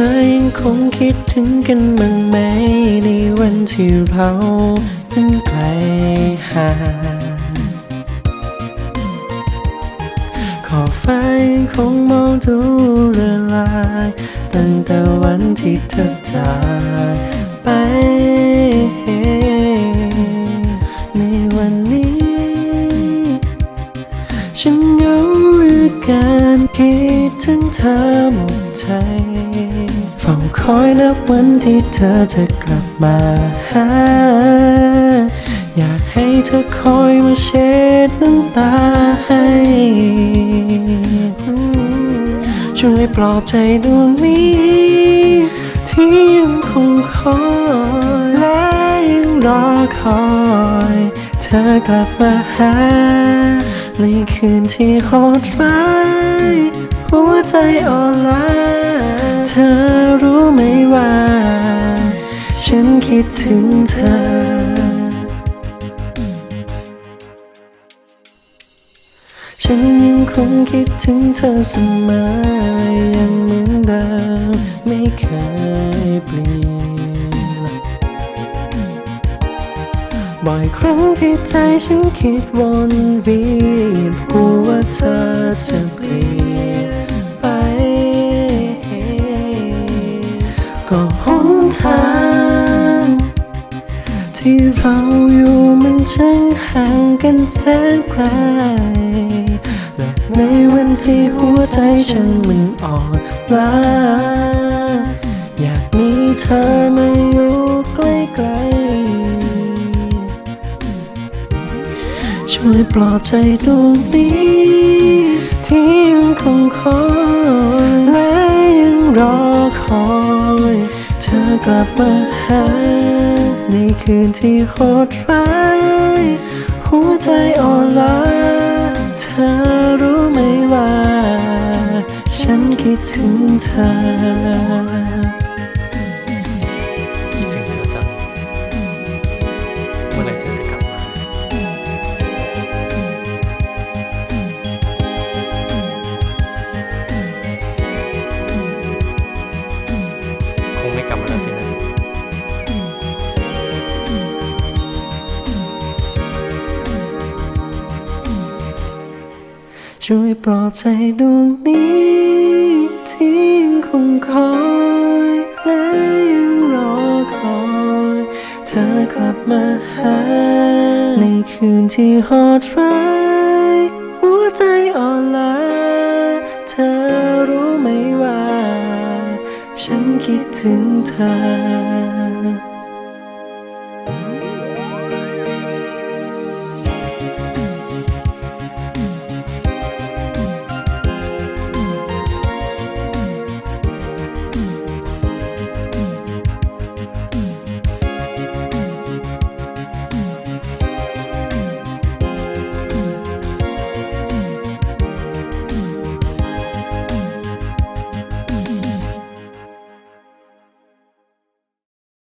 อยังคงคิดถึงกันบ้างไหม ในวันที่เรานั้นไกลห่างขอบฟ้ายังคงมองดูเรือลายตั้งแต่วันที่เธอจากไป ในวันนี้ ฉันเหงาหลือกินคิดถึงเธอหมดใจ ฝ้าคอยนับวันที่เธอจะกลับมาหา อยากให้เธอคอยมาเช็ดน้ำตาให้ ช่วยปลอบใจดวงนี้ ที่ยังคงคอยและยังรอคอย เธอกลับมาหา ในคืนที่โหดร้ายหัวใจอ่อนล้า ดถึงเธอ ฉันยังคงคิดถึงเธอเสมอยังเหมือนเดิมไม่เคยเปลี่ยน บ่อยครั้งที่ใจฉันคิดวนเวียนกลัวว่าเธอจะเปลี่ยน ที่เราอยู่มันช่างห่างกันแสนไกล และในวันที่หัวใจฉันมันอ่อนล้า อยากมีเธอมาอยู่ใกล้ๆ ช่วยปลอบใจดวงนี้ที่ยังคงคอยและยังรอคอย เธอกลับมาหา ในคืนที่โหดร้าย หัวใจอ่อนล้า เธอรู้ไหมว่า ฉันคิดถึงเธอ ช่วยปลอบใจดวงนี้ที่ยังคงคอยและยังรอคอย เธอกลับมาหา ในคืนที่โหดร้ายหัวใจอ่อนล้าเธอรู้ไหมว่า ฉันคิดถึงเธอ